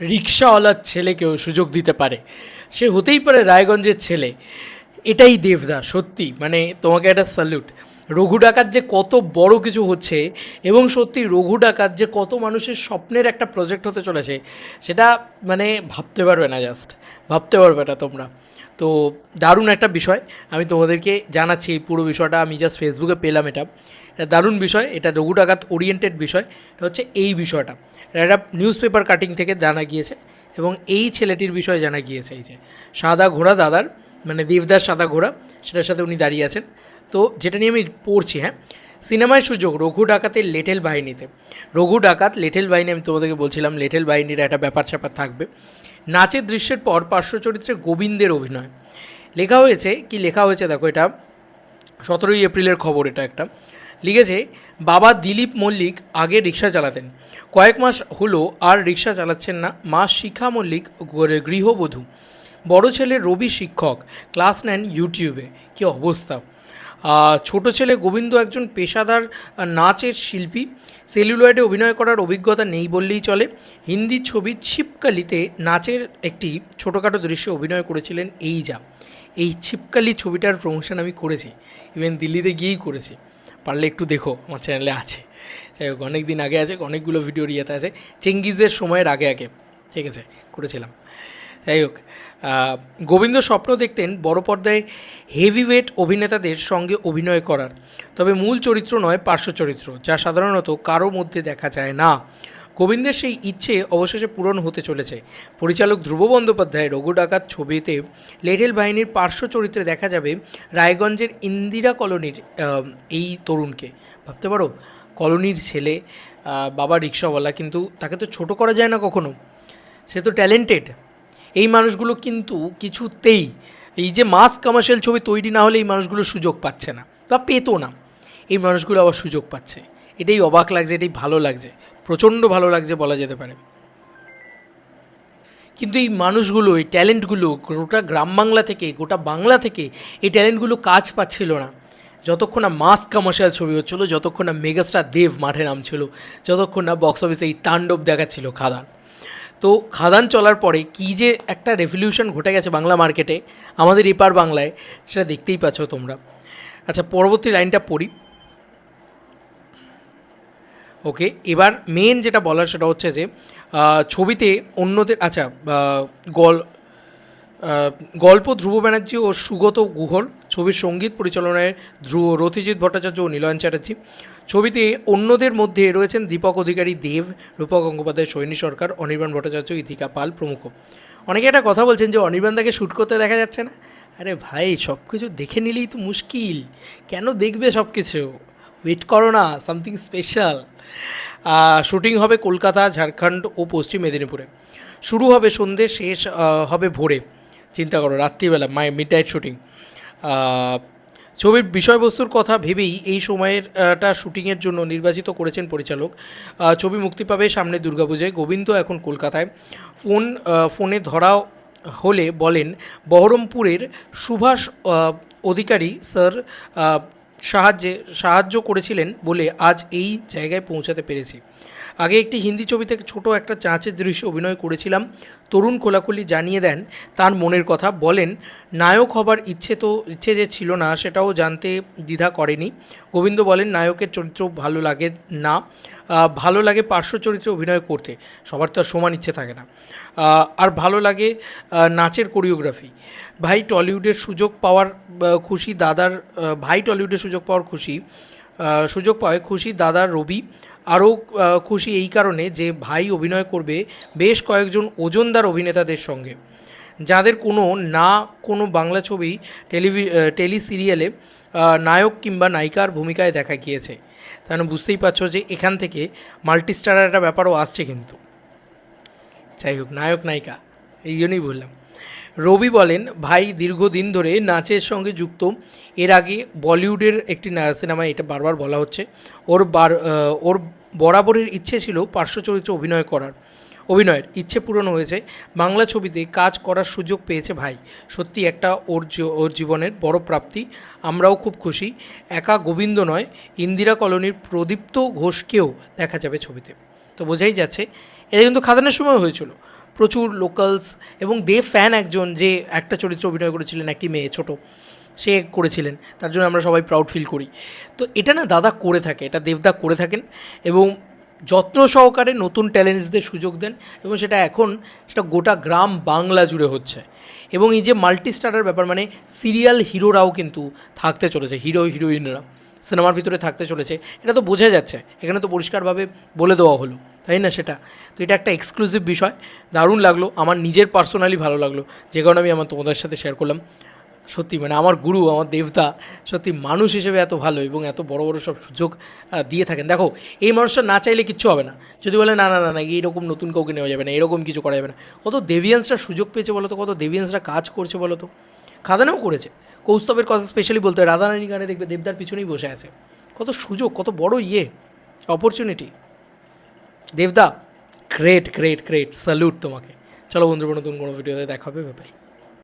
রিক্সাওয়ালার ছেলেকেও সুযোগ দিতে পারে। সে হতেই পারে রায়গঞ্জের ছেলে। এটাই দেবদা, সত্যি। মানে তোমাকে একটা স্যালুট রঘু ডাকাত যে কত বড় কিছু হচ্ছে এবং সত্যি রঘু ডাকাত যে কত মানুষের স্বপ্নের একটা প্রজেক্ট হতে চলেছে, সেটা মানে ভাবতে পারবে না জাস্ট ভাবতে পারবে না তোমরা। তো দারুণ একটা বিষয়। আমি তোমাদেরকে জানাচ্ছি এই পুরো বিষয়টা। আমি জাস্ট ফেসবুকে পেলাম এটা। দারুণ বিষয়। এটা রঘু ডাকাত ওরিয়েন্টেড বিষয়। এটা হচ্ছে এই বিষয়টা। একটা নিউজ পেপার কাটিং থেকে জানা গিয়েছে এবং এই ছেলেটির বিষয়ে জানা গিয়েছে এই যে সাদা ঘোড়া দাদার মানে দেবদাস সাদা ঘোড়া, সেটার সাথে উনি দাঁড়িয়ে আছেন। তো যেটা নিয়ে আমি পড়ছি হ্যাঁ সিনেমায় সুযোগ, রঘু ডাকাতের লেটেল বাহিনীতে। রঘু ডাকাত লেটেল বাহিনী, আমি তোমাদেরকে বলছিলাম লেটেল বাহিনীর একটা ব্যাপার স্যাপার থাকবে। নাচের দৃশ্যের পর পার্শ্ব চরিত্রে গোবিন্দের অভিনয়। লেখা হয়েছে, কি লেখা হয়েছে দেখো এটা, সতেরোই এপ্রিলের খবর এটা একটা। লিখেছে, বাবা দিলীপ মল্লিক আগে রিক্সা চালাতেন। কয়েক মাস হলো আর রিক্সা চালাচ্ছেন না। মা শিখা মল্লিক গৃহবধূ। বড় ছেলে রবি শিক্ষক। ক্লাস নেন ইউটিউবে। কি অবস্থা? ছোট ছেলে গোবিন্দ একজন পেশাদার নাচের শিল্পী। সেলুলয়েডে অভিনয় করার অভিজ্ঞতা নেই বললেই চলে। হিন্দি ছবি ছিপকালিতে নাচের একটি ছোটোখাটো দৃশ্যে অভিনয় করেছিলেন এই যা। এই ছিপকালি ছবিটার প্রমোশন আমি করেছি। ইভেন দিল্লিতে গিয়েই করেছি। পারলে একটু দেখো, আমার চ্যানেলে আছে। যাই হোক অনেক দিন আগে আছে, অনেকগুলো ভিডিওর ইয়েতে আছে। চেঙ্গিজের সময়ের আগে আগে, ঠিক আছে, করেছিলাম। যাই হোক গোবিন্দ স্বপ্ন দেখতেন বড় পর্দায় হেভিওয়েট অভিনেতাদের সঙ্গে অভিনয় করার। তবে মূল চরিত্র নয়, পার্শ্ব চরিত্র, যা সাধারণত কারও মধ্যে দেখা যায় না। গোবিন্দের সেই ইচ্ছে অবশেষে পূরণ হতে চলেছে। পরিচালক ধ্রুব বন্দ্যোপাধ্যায় রঘু ডাকাত ছবিতে লেটেল বাহিনীর পার্শ্ব চরিত্রে দেখা যাবে রায়গঞ্জের ইন্দিরা কলোনির এই তরুণকে। ভাবতে পারো, কলোনির ছেলে বাবা রিক্সাওয়ালা, কিন্তু তাকে তো ছোট করা যায় না কখনো। সে তো ট্যালেন্টেড। এই মানুষগুলো কিন্তু কিছুতেই, এই যে মাস কমার্শিয়াল ছবি তৈরি না হলে এই মানুষগুলো সুযোগ পাচ্ছে না, বা পেতো না। এই মানুষগুলো আবার সুযোগ পাচ্ছে। এটাই অবাক লাগছে, এটাই ভালো লাগছে। প্রচণ্ড ভালো লাগছে বলা যেতে পারে। কিন্তু এই মানুষগুলো, এই ট্যালেন্টগুলো গোটা গ্রাম বাংলা থেকে, গোটা বাংলা থেকে এই ট্যালেন্টগুলো কাজ পাচ্ছিল না। যতক্ষণ না মাস কমার্শিয়াল ছবি হচ্ছিল, যতক্ষণ না মেগাস্টার দেব মাঠে নামছিল, যতক্ষণ না বক্স অফিসে এই তাণ্ডব দেখাচ্ছিল খাদান। তো খাদান চলার পরে কী যে একটা রেভলিউশন ঘটে গেছে বাংলা মার্কেটে আমাদের এপার বাংলায়, সেটা দেখতেই পাচ্ছ তোমরা। আচ্ছা পরবর্তী লাইনটা পড়ি। ওকে, এবার মেন যেটা বলার সেটা হচ্ছে যে ছবিতে অন্যদের আচ্ছা গল গল্প ধ্রুব ব্যানার্জি ও সুগত গুহর ছবির সংগীত পরিচালনায় ধ্রুব রথিজিৎ ভট্টাচার্য ও নীলয়ন চ্যাটার্জি। ছবিতে অন্যদের মধ্যে রয়েছেন দীপক অধিকারী দেব, রূপক গঙ্গোপাধ্যায়, সৈনী সরকার, অনির্বাণ ভট্টাচার্য, ইথিকা পাল প্রমুখ। অনেকে একটা কথা বলছেন যে অনির্বাণ তাকে শ্যুট করতে দেখা যাচ্ছে না? আরে ভাই সব কিছু দেখে নিলেই তো মুশকিল। কেন দেখবে সব কিছু ওয়েট করো না সামথিং স্পেশাল শুটিং হবে কলকাতা, ঝাড়খণ্ড ও পশ্চিম মেদিনীপুরে। শুরু হবে সন্ধে, শেষ হবে ভোরে। চিন্তা করো, রাত্রিবেলা মাই মিড নাইট শুটিং ছবির বিষয়বস্তুর কথা ভেবেই এই সময়ের আহটা শুটিংয়ের জন্য নির্বাচিত করেছেন পরিচালক। ছবি মুক্তি পাবে সামনে দুর্গাপূজায়। গোবিন্দ এখন কলকাতায়। ফোন ফোনে ধরা হলে বলেন, বহরমপুরের সুভাষ অধিকারী স্যার সাহায্যে সাহায্য করেছিলেন বলে আজ এই জায়গায় পৌঁছাতে পেরেছি। আগে একটি হিন্দি ছবিতে ছোট একটা চাঁচের দৃশ্যে অভিনয় করেছিলাম। তরুণ খোলাখুলি জানিয়ে দেন, তার মনের কথা। বলেন, নায়ক হবার ইচ্ছে তো, ইচ্ছে যে ছিল না, সেটাও জানতে দ্বিধা করেনি। গোবিন্দ বলেন, নায়কের চরিত্র ভালো লাগে না ভালো লাগে পার্শ্ব চরিত্রে অভিনয় করতে। সবার তো আর সমান ইচ্ছে থাকে না। আর ভালো লাগে নাচের কোরিওগ্রাফি। ভাই টলিউডের সুযোগ পাওয়ার খুশি দাদার ভাই টলিউডের সুযোগ পাওয়ার খুশি সুযোগ পাওয়ায় খুশি দাদা রবি আরও খুশি এই কারণে যে ভাই অভিনয় করবে বেশ কয়েকজন ওজনদার অভিনেতাদের সঙ্গে। যাদের কোনো না কোনো বাংলা ছবি, টেলিভি টেলি সিরিয়ালে নায়ক কিংবা নায়িকার ভূমিকায় দেখা গিয়েছে। তাহলে বুঝতেই পারছ যে এখান থেকে মাল্টিস্টারের একটা ব্যাপারও আসছে কিন্তু। যাই হোক, নায়ক, নায়িকা, এই জন্যই বললাম। রবি বলেন, ভাই, দীর্ঘদিন ধরে নাচের সঙ্গে যুক্ত। এর আগে বলিউডের একটি সিনেমায় এটা বারবার বলা হচ্ছে। ওর বার ওর বরাবরের ইচ্ছে ছিল পার্শ্ব চরিত্রে অভিনয় করার। অভিনয়ের ইচ্ছে পূরণ হয়েছে। বাংলা ছবিতে কাজ করার সুযোগ পেয়েছে ভাই। সত্যি একটা ওর ওর জীবনের বড় প্রাপ্তি। আমরাও খুব খুশি। একা গোবিন্দ নয়, ইন্দিরা কলোনির প্রদীপ্ত ঘোষকেও দেখা যাবে ছবিতে। তো বোঝাই যাচ্ছে, এটা কিন্তু খাদানের সময় হয়েছিল। প্রচুর লোকালস এবং দে ফ্যান একজন যে একটা চরিত্র অভিনয় করেছিলেন, একটি মেয়ে ছোট। সে করেছিলেন। তার জন্য আমরা সবাই প্রাউড ফিল করি। তো এটা না দাদা করে থাকে, এটা দেবদা করে থাকেন এবং যত্ন সহকারে নতুন ট্যালেন্টসদের সুযোগ দেন এবং সেটা এখন সেটা গোটা গ্রাম বাংলা জুড়ে হচ্ছে। এবং এই যে মাল্টি স্টারের ব্যাপার মানে সিরিয়াল হিরোরাও কিন্তু থাকতে চলেছে হিরো হিরোইনরা সিনেমার ভিতরে থাকতে চলেছে। এটা তো বোঝা যাচ্ছে, এখানে তো পরিষ্কারভাবে বলে দেওয়া হলো, তাই না সেটা? তো এটা একটা এক্সক্লুসিভ বিষয়, দারুণ লাগল, আমার নিজের পার্সোনালি ভালো লাগল, যে কারণে আমি আমার তোমাদের সাথে শেয়ার করলাম। সত্যি মানে আমার গুরু, আমার দেবতা, সত্যি মানুষ হিসেবে এত ভালো এবং এত বড় বড় সব সুযোগ দিয়ে থাকেন। দেখো, এই মানুষটা না চাইলে কিচ্ছু হবে না। যদি বলে, না না না না, এইরকম নতুন কাউকে নেওয়া যাবে না, এরকম কিছু করা যাবে না। কত দেভিয়ান্সরা সুযোগ পেয়েছে বলো তো, কত দেভিয়ান্সরা কাজ করছে বলো তো। খাদানেও করেছে। কৌস্তবের কথা স্পেশালি বলতে হয়। রাধারানী গানে দেখবে দেবদার পিছনেই বসে আছে। কত সুযোগ, কত বড় ইয়ে অপরচুনিটি দেবদা গ্রেট গ্রেট গ্রেট স্যালুট তোমাকে। চলো বন্ধুরা, নতুন কোনো ভিডিওতে দেখা হবে বাই